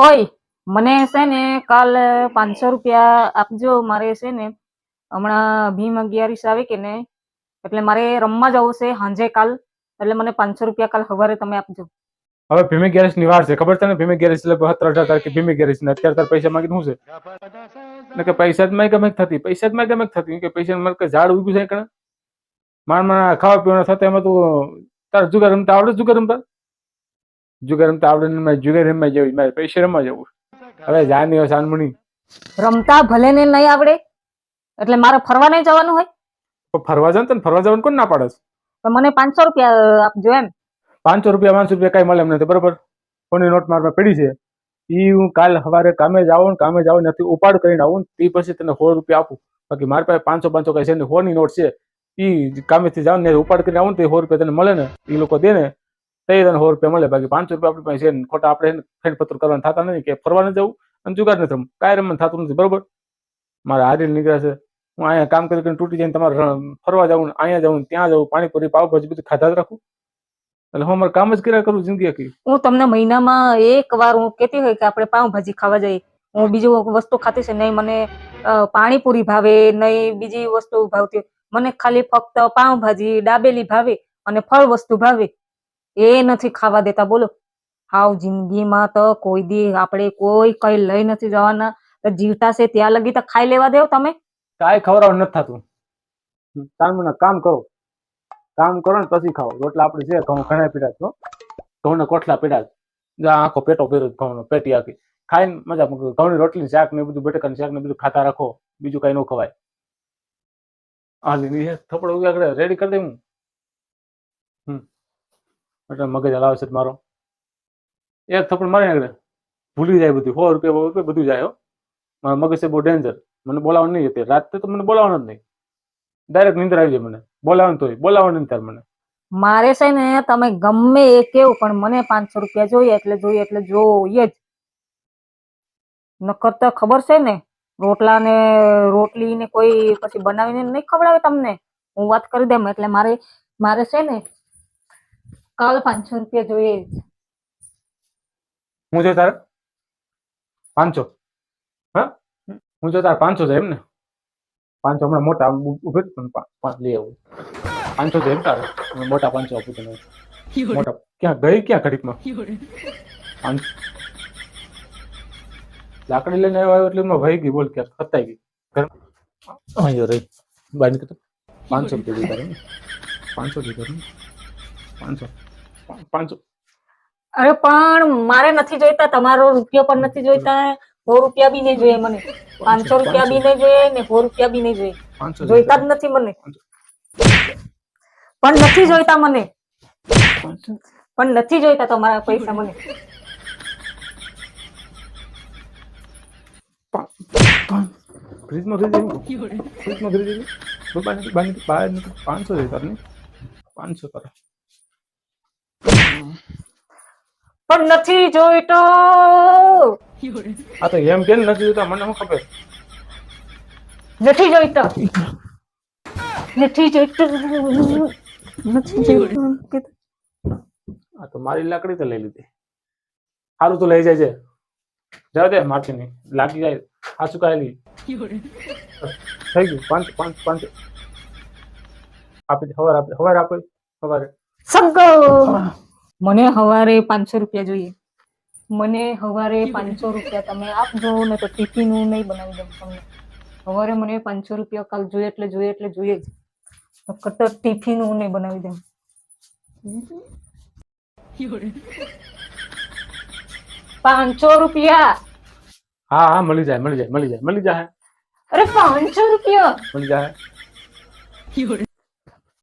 ઓય, મને છે ને કાલ પાંચસો રૂપિયા આપજો. મારે છે ને હમણાં ભીમ અગિયારીસ આવે કે ને, એટલે મારે રમવા જવું છે સાંજે કાલ. એટલે મને પાંચસો રૂપિયા કાલ સવારે તમે આપજો. હવે ભીમે ગેરેજની વાર છે. ખબર છે ને? ભીમે ગેરેજ એટલે બહત્તર અઢાર તારીખે ભીમે ગેરેજ ને અત્યારે તાર પૈસા માંગી શું છે? કે પૈસા જ માં ગમે થતી, પૈસા જ માં ગમે થતી. કે પૈસા મારે કે ઝાડ ઉગ્યું છે કણે માણ માણ ખાવા પીવાના થતા એમાં તું તાર જુગાર રમતા, આવડે જુગાર રમતા? જુગાર રમતા આવડે મારે જુગાર રમવા જવું મારે પૈસા રમવા જવું હવે જાની નહીં સાનમણી રમતા ભલે ને નહીં આવડે એટલે મારે ફરવા નહીં જવાનું હોય? તો ફરવા જવાનું ને ફરવા જવાનું કોણ ના પાડે તો મને પાંચસો રૂપિયા આપજો એમ. પાંચસો રૂપિયા પાંચસો રૂપિયા કઈ મળે એમ નથી બરોબર. કોની નોટ મારવા પડી છે? એ હું કાલ સવારે કામે જાઉં કામે જાઉં નથી ઉપાડ કરીને આવું ને તે પછી તને સો રૂપિયા આપું. બાકી મારી પાસે પાંચસો પાંચસો કઈ છે ને સો ની નોટ છે. એ કામેથી જાઉં ને ઉપાડ કરીને આવું તો સો રૂપિયા તને મળે ને એ લોકો દે ને. તો તને સો રૂપિયા મળે. બાકી પાંચસો રૂપિયા આપણી પાસે છે ખોટા આપણે ફેન પત્ર કરવાનું થતા નથી. કે ફરવા નથી જવું અને જુગાર નથી રમવું કાંઈ રમવાનું થતું નથી. બરોબર? મારા હારી નીકળ્યા છે. હું અહીંયા કામ કરી કરીને તૂટી જઈને તમારે ફરવા જવું અહીંયા જવું ત્યાં જવું પાણીપુરી પાવભાજી બધું ખાધા જ રાખું. એટલે હું અમારે કામ જ કર્યા કરું જિંદગી આખી. હું તમને મહિનામાં એક વાર હું કહેતી હોય કે આપણે પાઉંભાજી ખાવા જઈએ. હું બીજું વસ્તુ ખાતી છે, નહીં મને પાણીપુરી ભાવે, નહીં બીજી વસ્તુ ભાવતી. મને ખાલી ફક્ત પાઉંભાજી દાબેલી ભાવે અને ફળ વસ્તુ ભાવે. એ નથી ખાવા દેતા. બોલો. હાવ જિંદગીમાં તો કોઈ દી આપણે કોઈ કઈ લઈ નથી જવાના. તો જીવતા છે ત્યાં લગી તો ખાઈ લેવા દેવ તમે. કાંઈ ખવડાવ નથી થતું. તમે કામ કરો. કામ કરો ને પછી ખાઓ. રોટલા આપણે છે ઘઉં ઘણા પીડા છો ઘઉંના કોઠલા પીડા. જા આખો પેટો પીરો ઘઉંનો, પેટી આખી. ખાઈને મજા ઘઉંની રોટલી શાક ને બધું, બટેકાનું શાક ને બધું ખાતા રાખો. બીજું કઈ ન ખવાય. હા થપડો રેડી કરી. દે હું. હમ એટલે મગજ હલાવશે જ મારો. એક થપ્પડ મારી આગળ ભૂલી જાય બધું. સો રૂપિયા સો રૂપિયા બધું જાય હો. મારા મગજ છે બહુ ડેન્જર મને બોલાવવાનું નહીં અત્યારે. રાતે તો મને બોલાવવાનું જ નહીં. ડાયરેક્ટ નીંદર આવી જાય મને. બોલાવવાનું તોય. બોલાવવાનું નહીં ત્યારે મને. મારે છે ને, તમે ગમે એ કેવું, પણ મને પાંચસો રૂપિયા જોઈએ એટલે જોઈએ એટલે જોઈએ જ. નકર તો ખબર છે ને, રોટલા ને રોટલી ને કોઈ પછી બનાવીને નહીં ખવડાવે તમને. હું વાત કરી દેમ એટલે મારે મારે છે ને કાલ પાંચસો રૂપિયા જોઈએ. જ. હું જો તારે? પાંચસો. હા? હું જો તારે પાંચસો છે એમ ને? પાંચસો હમણાં મોટા ઉભે ઊભી પણ પાંચ લઈ આવું. પાંચસો છે એમ તારે? મોટા પાંચસો આપું તને. મોટા ક્યાં ગઈ ક્યાં ઘડીકમાં? પાંચ લાકડી લઈને આવ્યો એટલે એમાં ભાઈ ગઈ બોલ કે ખતાઈ ગઈ. ઘર અહીંયા રહી બહાર નીકળતો પાંચસો રૂપિયા દીધા પાંચસો દીધા પાંચસો. પાંચસો અરે પણ મારે નથી જોઈતા તમારો રૂપિયો પણ નથી જોઈતા સો રૂપિયા બી નહીં જોઈએ મને પાંચસો રૂપિયા બી નહીં જોઈએ ને સો રૂપિયા બી નહીં જોઈએ જોઈતા જ નથી મને પણ નથી જોઈતા મને પણ નથી જોઈતા તમારા પૈસા મને ફ્રીજમાં ફ્રીજ ફ્રીજમાં ફ્રીજ પાંચસો જોઈતા પાંચસો કરો પણ નથી જોઈતો. આ તો એમ કેમ નથી જોતા મને શું ખબર? નથી જોઈતો. નથી જોઈતો. નથી જોઈતો. આ તો મારી લાકડી તો લઈ લીધી. સારું તો લઈ જાય છે જાવ દે મારથી નહીં લાગી જાય. આ ચુકાયેલી થઈ ગયું. પાંચ પાંચ પાંચ. આપી દે. હવાર આપી હવાર આપી હવારે. સગો. મને હવારે પાંચસો રૂપિયા જોઈએ. મને હવારે પાંચસો રૂપિયા તમે આપજો ને તો ટિફિન હું નહીં બનાવી દઉં તમને. હવારે મને પાંચસો રૂપિયા કાલ જોઈએ એટલે જોઈએ એટલે જોઈએ જ. નકર તો ટિફિન હું નહીં બનાવી દઉં. પાંચસો રૂપિયા? હા હા મળી જાય મળી જાય મળી જાય મળી જાય. અરે પાંચસો રૂપિયા? મળી જાય.